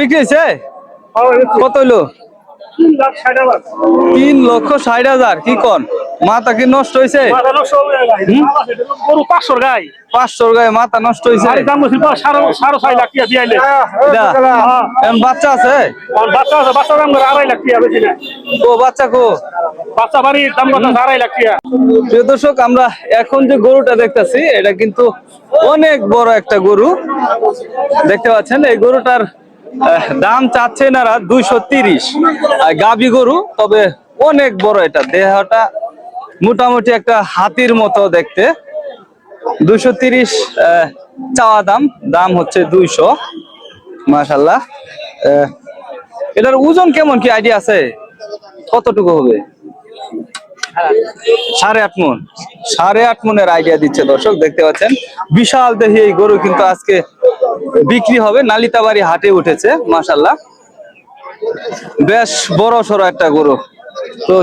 বিক্রি হয়েছে? কত হইল? তিন লক্ষ ষাট হাজার, কি কন? মাথা কি নষ্ট হয়েছে গায়ে মাথা নষ্ট হয়েছে বাচ্চা আছে বাচ্চা আছে? আড়াই লাখ ও, বাচ্চা কো? বাচ্চা আড়াই প্রিয় দর্শক, আমরা এখন যে গরুটা দেখতেছি, এটা কিন্তু অনেক বড় একটা গরু। দেখতে পাচ্ছেন, এই গরুটার দাম চাচ্ছে নারা দুইশো তিরিশ। গাবি গরু তবে অনেক বড় এটা। দেহটা মোটামুটি একটা হাতির মতো দেখতে। দুইশো তিরিশ চাওয়া দাম। দাম হচ্ছে দুইশো মাশাল্লাহ আহ, এটার ওজন কেমন কি? আইডিয়া আছে? কতটুকু হবে? সাড়ে আট মন, সাড়ে আট মনের আইডিয়া দিচ্ছে দর্শক, দেখতে পাচ্ছেন। বিশাল দেহি এই গরু কিন্তু আজকে বিক্রি হবে, নালিতাবাড়ি হাটে উঠেছে মাসাল্লাহ বেশ বড় সড়ো একটা গরু। তো